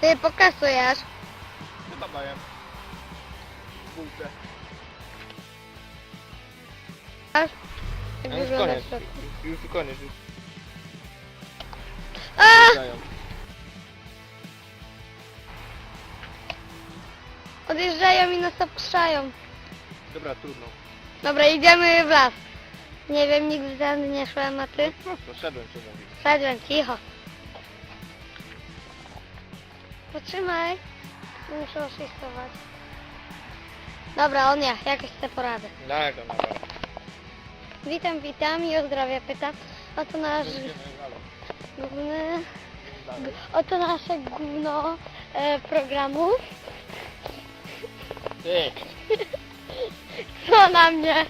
Ty pokasujesz. Chyba mają. Bułkę. Aż? No już wygląda koniec. w środku. Już, już koniec. Już A! dają. Odjeżdżają i nas obkrzają. Dobra, trudno. Dobra, idziemy w las. Nie wiem, nigdy tam nie szłem, a ty? Prosto, szedłem cię mówić. Szedłem, cicho. Potrzymaj. Muszę oszystować. Dobra, on ja, jakoś te porady. Tak, to dobra. Witam, witam i o zdrowie pytam. Oto nasz główny... Oto nasze gówno e, programu. Ty, Co na mnie?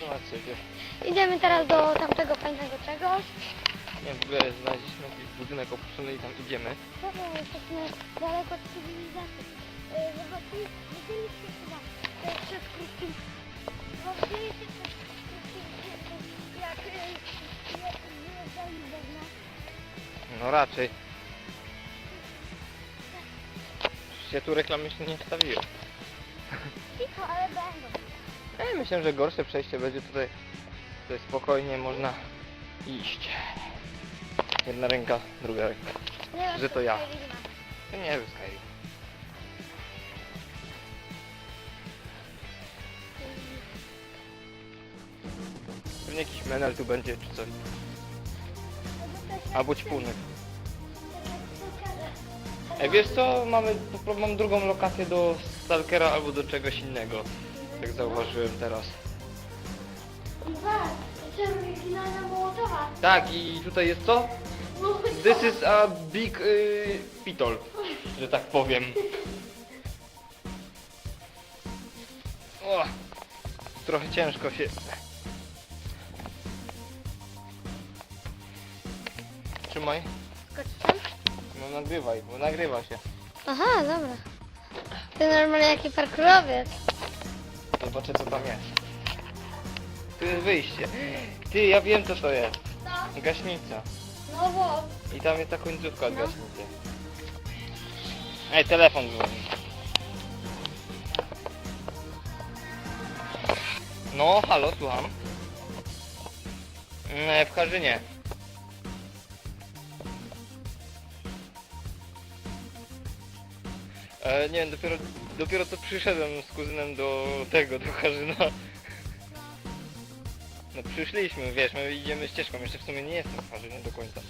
co na ciebie? Idziemy teraz do tamtego fajnego czegoś. Nie, w ogóle znaleźliśmy jakiś budynek opuszczony i tam idziemy. Dobra, jesteśmy daleko od cywilizacji. E, chyba e, przed krótkim... bo Widzieliście przed krótkim jak e, wyjeżdżali nas. No raczej. Przecież ja tu reklamy jeszcze nie wstawiłem. Cicho, ale będą. Ja myślę, że gorsze przejście będzie tutaj. Tutaj spokojnie można iść. Jedna ręka, druga ręka. Wiem, Że to ja. To nie wiem, Skyrim. Pewnie jakiś menel tu będzie czy coś. Albo ćpuny. Ej, wiesz co? Mamy, mam drugą lokację do Stalkera albo do czegoś innego. Jak zauważyłem teraz. Dwa, to oryginalna Mołotowa. Tak, i tutaj jest co? This is a big y, pitol, że tak powiem. O, trochę ciężko się... Trzymaj. Skoczyłem? No nagrywaj, bo nagrywa się. Aha, dobra. Ty normalnie jaki parkurowiec. Zobaczę co tam jest. Tu jest wyjście. Ty, ja wiem co to jest. No, Gaśnica. No bo. I tam jest ta końcówka od No. Ej, telefon dzwoni. No, halo, słucham. Nie, w Harzynie. E, nie wiem, dopiero, dopiero co przyszedłem z kuzynem do tego, do Harzyna. No przyszliśmy, wiesz, my idziemy ścieżką, jeszcze w sumie nie jestem Harzynie do końca.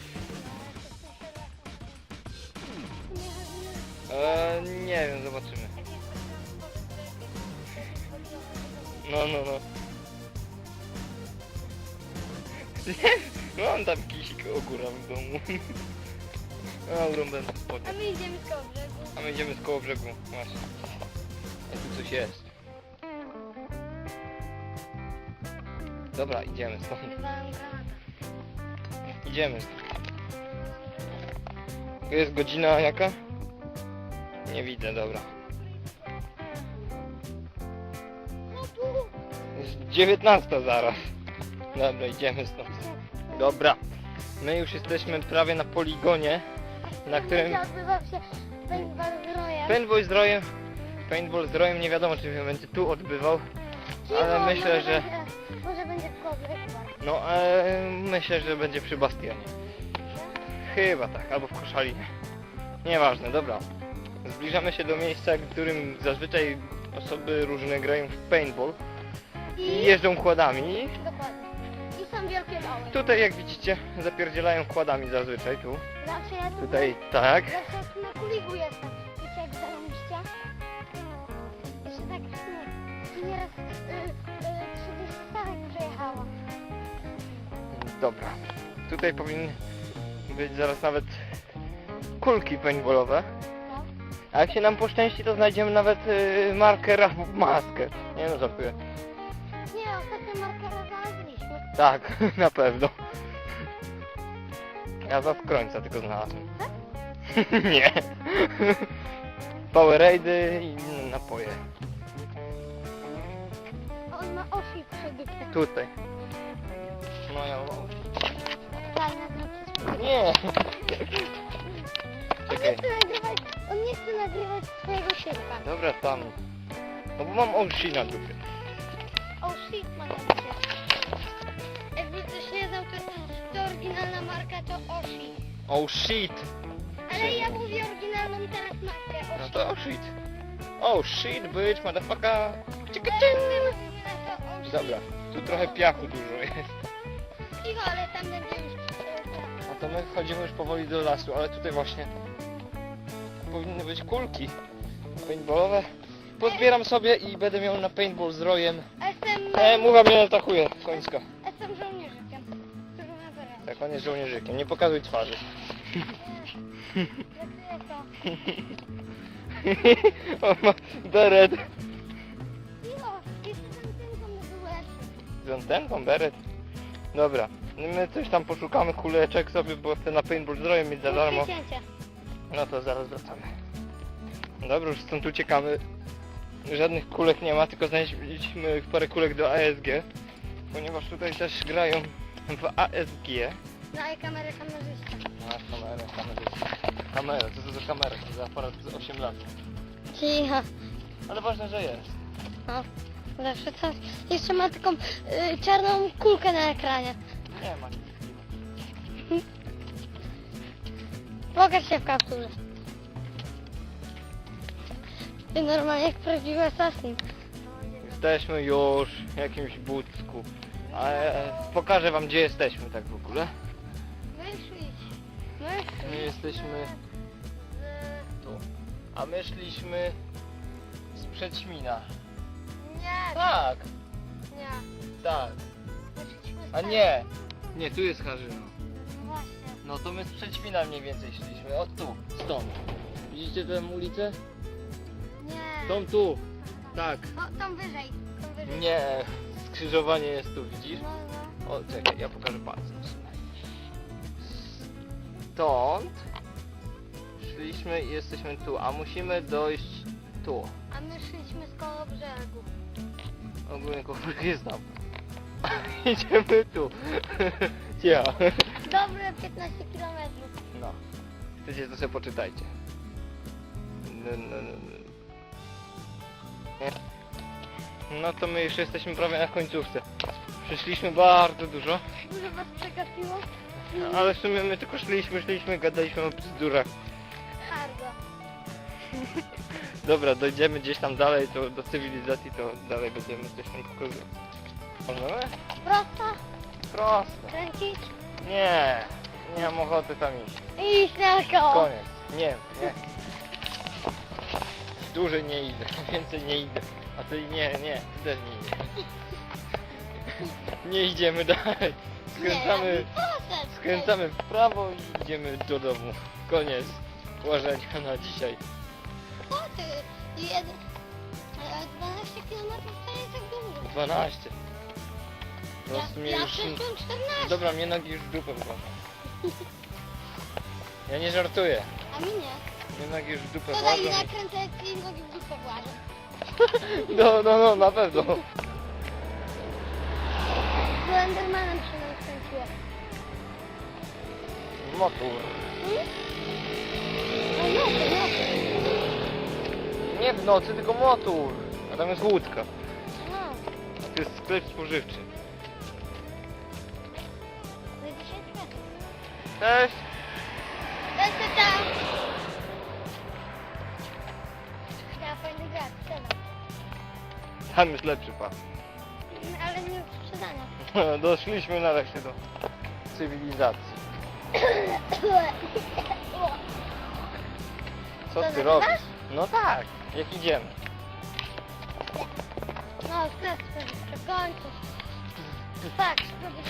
E, nie wiem, zobaczymy. No, no, no. Nie, mam tam kisik ogóra w domu. A, urąbę A spodnie. my idziemy z koło brzegu. A my idziemy z koło brzegu, właśnie. Ej, tu coś jest. Dobra, idziemy stąd. Idziemy. To jest godzina jaka? Nie widzę, dobra. Jest 19 zaraz. Dobra, idziemy stąd. Dobra. My już jesteśmy prawie na poligonie, na którym odbywał się paintball z rojem. paintball z rojem, paintball z rojem nie wiadomo czy się będzie tu odbywał, ale myślę, że no e, myślę, że będzie przy Bastionie. Chyba tak, albo w Koszalinie. Nieważne, dobra. Zbliżamy się do miejsca, w którym zazwyczaj osoby różne grają w paintball i jeżdżą kładami. Dokładnie. I są wielkie doły. Tutaj jak widzicie zapierdzielają kładami zazwyczaj tu. Zawsze ja tu Tutaj tak. Zawsze na kuligu jestem. Wiecie jak zarobiście? Jeszcze tak nie. I nieraz y, y, przejechałam. Dobra. Tutaj powinny być zaraz nawet kulki paintballowe. No. A jak się nam poszczęści, to znajdziemy nawet y, marker albo maskę. Nie no, żartuję. Nie, ostatnio markera znaleźliśmy. Tak, na pewno. Ja za skrońca tylko znalazłem. Nie. Powerade i inne napoje. Osi przebite. Tutaj. No ja... Fajne znaczy. Nie. On nie chce nagrywać, swojego typa. Dobra, tam. No bo mam Oshi na dupie. Shit, ma na się. Jakby ktoś nie znał, to, to oryginalna marka to Oshi. Oh shit! Ale ja mówię oryginalną teraz markę No Oshi. to oh shit. Oh shit, bitch, motherfucker. Dobra, tu trochę piachu dużo jest. Cicho, ale tam będzie już... e, A to my wchodzimy już powoli do lasu, ale tutaj właśnie powinny być kulki paintballowe. Pozbieram sobie i będę miał na paintball z rojem. Jestem... E, mucha mnie atakuje, końska. Jestem żołnierzykiem. Tak, on jest żołnierzykiem, nie pokazuj twarzy. Zakryję to. on ma beret. Antenką, beret. Dobra, my coś tam poszukamy kuleczek sobie, bo chcę na paintball z rojem mieć za darmo. No to zaraz wracamy. Dobra, już stąd uciekamy. Żadnych kulek nie ma, tylko znaleźliśmy parę kulek do ASG. Ponieważ tutaj też grają w ASG. Daj kamerę kamerzysta. A, kamerę, kamerzysta. Kamera, co to za kamera? To za aparat z 8 lat. Cicho. Ale ważne, że jest. No, zawsze coś. Jeszcze ma taką y, czarną kulkę na ekranie. Nie ma nic. Pokaż się w kapturze. Ty normalnie jak prawdziwy assassin. Jesteśmy już w jakimś budzku. Ale pokażę wam gdzie jesteśmy tak w ogóle. Wyszliś. My jesteśmy tu. A my szliśmy z Przedśmina. Nie, Tak, nie. tak. Z A nie! Nie, tu jest Harzyno. No Właśnie. No to my z Przedśmina mniej więcej szliśmy. O tu, stąd. Widzicie tę ulicę? Nie. Tą tu. Tak. O, tam wyżej. Tam wyżej. Nie, skrzyżowanie jest tu, widzisz? No, no. O, czekaj, ja pokażę palcem. Stąd szliśmy i jesteśmy tu, a musimy dojść tu. A my szliśmy z koło brzegu. Ogólnie kogoś nie znam. Idziemy tu. Ja. Dobre 15 kilometrów. No. Chcecie to sobie poczytajcie. No, no, no, no. No to my już jesteśmy prawie na końcówce. Przeszliśmy bardzo dużo, Dużo was przegapiło? ale w sumie my tylko szliśmy, szliśmy, gadaliśmy o bzdurach. Bardzo. Dobra, dojdziemy gdzieś tam dalej, to do cywilizacji, to dalej będziemy coś tam pokazywać. Możemy? Prosto. Prosto. Kręcić. Nie, nie mam ochoty tam iść. I śmiałko. Koniec. Nie, nie. Dłużej nie idę, więcej nie idę. A ty nie, nie, ty też nie idę. Nie idziemy dalej. Skręcamy, skręcamy w prawo i idziemy do domu. Koniec łażenia na dzisiaj. Co ty? Jeden... e, 12 kilometrów to nie tak dużo. 12. No w sumie ja, ja już... przeszłem 14. Dobra, mnie nogi już w dupę włożą. Ja nie żartuję. A mi nie. Mnie nogi już w dupę To daj włożą. nakręcę, jak ci nogi w dupę włażą. No, no, no, na pewno. Z Endermanem się nam skręciło. Motor. Hmm? No no, no. Nie w nocy, tylko motor. A tam jest łódka. No. A to jest sklep spożywczy. 10 metrów. Cześć. Lecę tam. Ja fajny sprzedam. Tam jest lepszy pan. Ale nie do sprzedania. Doszliśmy nareszcie do cywilizacji. Co To ty robisz? No tak, jak idziemy. No, sklep w końcu. Tak, spróbuję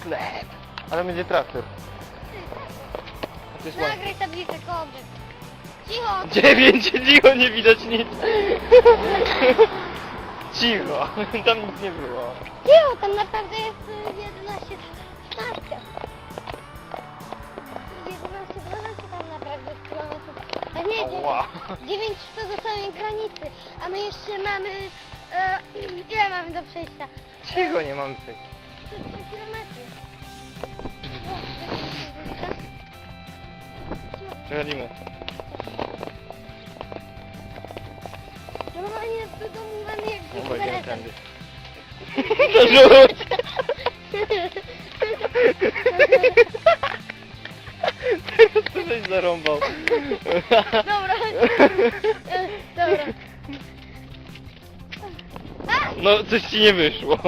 Sklep. Ale będzie traktor. A jest ładnie. Nagraj tablicę kobiet. Cicho! Dziewięć, cicho, nie widać nic. Cicho, tam nic nie było. Cicho, tam naprawdę jest y, 11, A nie, 9, Ła. 9 to do samej granicy. A my jeszcze mamy... E, ile mamy do przejścia? Cicho, nie mamy tej. 3 kilometry. Przechodzimy. Normalnie do domu mamy jak No, będziemy beretem. tędy. To rzuć! zarąbał. Dobra. Dobra. No, coś ci nie wyszło.